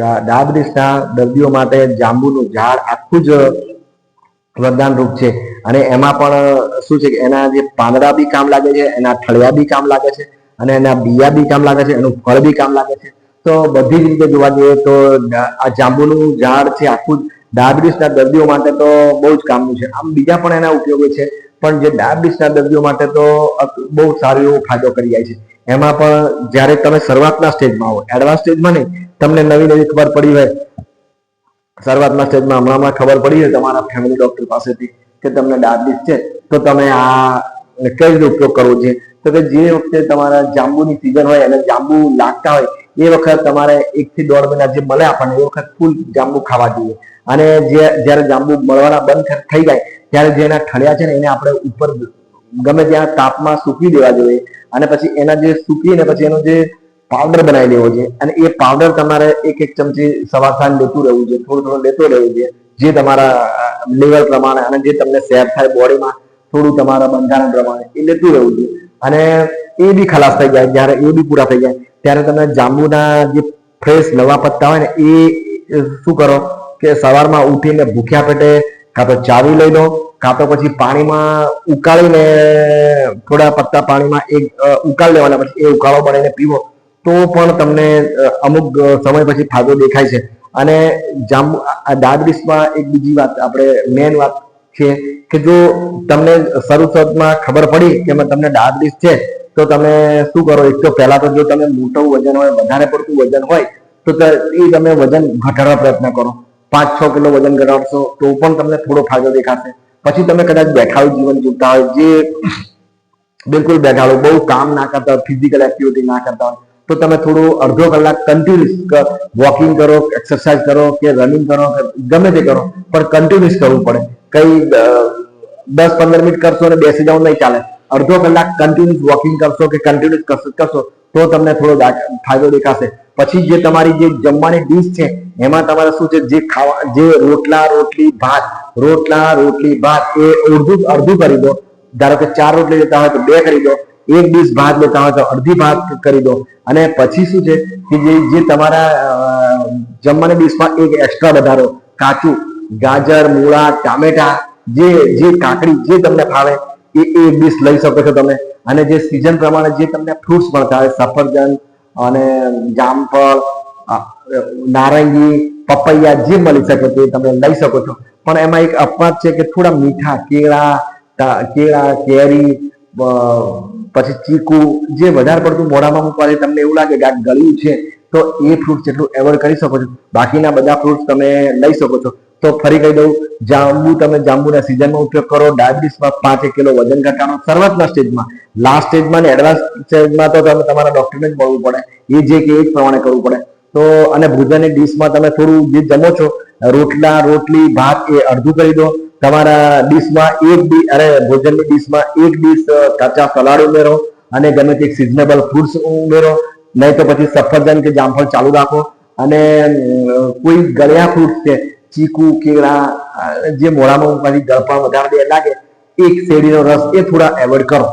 ડાયાબિટીસના દર્દીઓ માટે જાંબુનું ઝાડ આખું જ વરદાન રૂપ છે. અને એમાં પણ શું છે કે એના જે પાંદડા બી કામ લાગે છે, એના ઠળિયા બી કામ લાગે છે, અને એના બિયા બી કામ લાગે છે, એનું ફળ બી કામ લાગે છે. તો બધી રીતે જોવા જઈએ તો આ જાંબુનું ઝાડ છે આખું જ. ડાયાબિટીસના દર્દીઓ માટે તો બહુ જ કામનું છે. આમ બીજા પણ એના ઉપયોગો છે, પણ જે ડાયાબિટીસના દર્દીઓ માટે તો બહુ સારો એવો ફાયદો કરી જાય છે. એમાં પણ જ્યારે તમે શરૂઆતના સ્ટેજમાં હો એડવાન્સ સ્ટેજમાં નહીં તમને નવી નવી ખબર પડી હોય, શરૂઆતના સ્ટેજમાં હમણાં હમણાં ખબર પડી હોય તમારા ફેમિલી ડોક્ટર પાસેથી કે તમને ડાયાબિટીસ છે, તો તમે આ કઈ રીતે ઉપયોગ કરવો છે તો કે જે વખતે તમારા જાંબુની સિઝન હોય અને જાંબુ લાગતા હોય, એ વખત તમારે એક થી દોઢ મહિના જે મળે આપણને, એ વખત ફૂલ જાંબુ ખાવા જોઈએ. અને જે, જ્યારે જાંબુ મળવાના બંધ થઈ જાય, ત્યારે જે એના ઠળિયા છે ને, એને આપણે ઉપર ગમે ત્યાં તાપમાં સૂકવી દેવા જોઈએ. અને પછી એના જે સૂકીને પછી એનો જે પાવડર બનાવી લેવો છે. અને એ પાવડર તમારે એક એક ચમચી સવાર સાંજ લેતું રહેવું છે થોડું થોડું લેતો રહેવું છે જે તમારા લેવલ પ્રમાણે અને જે તમને સેટ થાય બોડીમાં થોડું તમારા બંધારણ પ્રમાણે એ લેતું રહેવું છે અને એ બી ખલાસ થઈ જાય. જ્યારે એ બી પૂરા થઈ જાય, ત્યારે તમે જાંબુના જે ફ્રેશ નવા પત્તા હોય ને, એ શું કરો કે સવારમાં ઉઠીને ભૂખ્યા પેટે કાં તો ચાવી લઈ લો, કાં તો પછી પાણીમાં ઉકાળીને થોડા પત્તા પાણીમાં એક ઉકાળી લેવાના પછી એ ઉકાળો બનાવીને પીવો. તો પણ તમને અમુક સમય પછી ફાયદો દેખાય છે. અને જાંબુ ડાયાબિટીસમાં એક બીજી વાત, આપણે મેન વાત છે કે જો તમને શરૂઆતમાં ખબર પડી કે તમને ડાયાબિટીસ છે, તો તમે શું કરો? એક તો પહેલા તો જો તમે મોટું વજન હોય, વધારે પડતું વજન હોય, તો ત- એ તમે વજન ઘટાડવા પ્રયત્ન કરો. પાંચ, છ કિલો વજન ઘટાડશો, તો પણ તમને થોડો ફાયદો દેખાશે. પછી તમે કદાચ બેઠાડું જીવન જીવતા હોય, જે, બિલકુલ બેઠાડું બહુ કામ ના કરતા હોય ફિઝિકલ એક્ટિવિટી ના કરતા હોય તો તમે થોડું અડધો કલાક કન્ટિન્યુઅસ વોકિંગ કરો એક્સરસાઇઝ કરો, કે રનિંગ કરો ગમે તે કરો, પણ કન્ટિન્યુઅસ કરવું પડે. કઈ દસ પંદર મિનિટ કરશો અને બેસી જાઉં નહીં ચાલે. અડધો કલાક કન્ટિન્યુઅસ વોકિંગ કરશો કે કન્ટિન્યુઅસ કસરત કરશો, તો તમને થોડો ફાયદો દેખાશે. પછી જે તમારી જે જમવાની ડીશ છે, એમાં તમારે શું છે, જે ખાવા, જે રોટલા, રોટલી, ભાત, રોટલા, રોટલી, ભાત, એ અડધું અડધું કરી દો. ધારો કે ચાર રોટલી લેતા હોય તો બે કરી દો. એક ડીશ ભાત લેતા હોય તો અડધી ભાત કરી દો. અને પછી શું છે કે જે જે તમારા જમવાની ડીશમાં એક એક્સ્ટ્રા વધારો કાચું ગાજર, મૂળા, ટામેટા, જે જે કાકડી જે તમને ફાવે, એ એક ડીશ લઈ શકો છો તમે. અને જે સિઝન પ્રમાણે જે તમને ફ્રૂટ્સ મળતા હોય, સફરજન અને જામફળ નારંગી, પપૈયા જે મળી શકે તે તમે લઈ શકો છો. પણ એમાં એક અપવાદ છે કે થોડા મીઠા, કેળા કેળા, કેરી પછી ચીકુ જે વધારે પડતું મોઢામાં મૂકવાથી તમને એવું લાગે કે આ ગળ્યું છે, તો એ ફ્રૂટ જેટલું એવોર્ડ કરી શકો છો. બાકીના બધા ફ્રૂટ્સ તમે લઈ શકો છો. તો ફરી કહી દઉં, જાંબુ તમે જાંબુના સિઝનમાં ઉપયોગ કરો. ડાયાબિટીસમાં પાંચ એક કિલો વજન ઘટાડો શરૂઆતના સ્ટેજમાં લાસ્ટ સ્ટેજમાં ને એડવાન્સ સ્ટેજમાં તો તમે તમારા ડોક્ટરને જ મળવું પડે. એ જે કે એ જ પ્રમાણે કરવું પડે. તો અને ભોજનની ડીશમાં તમે થોડું જે જમો છો, રોટલા, રોટલી, ભાત એ અડધું કરી દો. તમારા ડીશમાં એક ડી, અરે ભોજનની ડીશમાં એક ડીશ કાચા સલાડ ઉમેરો અને ગમે તે સિઝનેબલ ફ્રૂટ્સ ઉમેરો. નહીં તો પછી સફરજન કે જામફળ ચાલુ રાખો. અને કોઈ ગળ્યા ફ્રૂટ્સ છે, ચીકુ, કેળા જે મોઢામાં પછી ગળપણ વધારે લાગે, એક શેરડીનો રસ એ થોડા એવોઇડ કરો.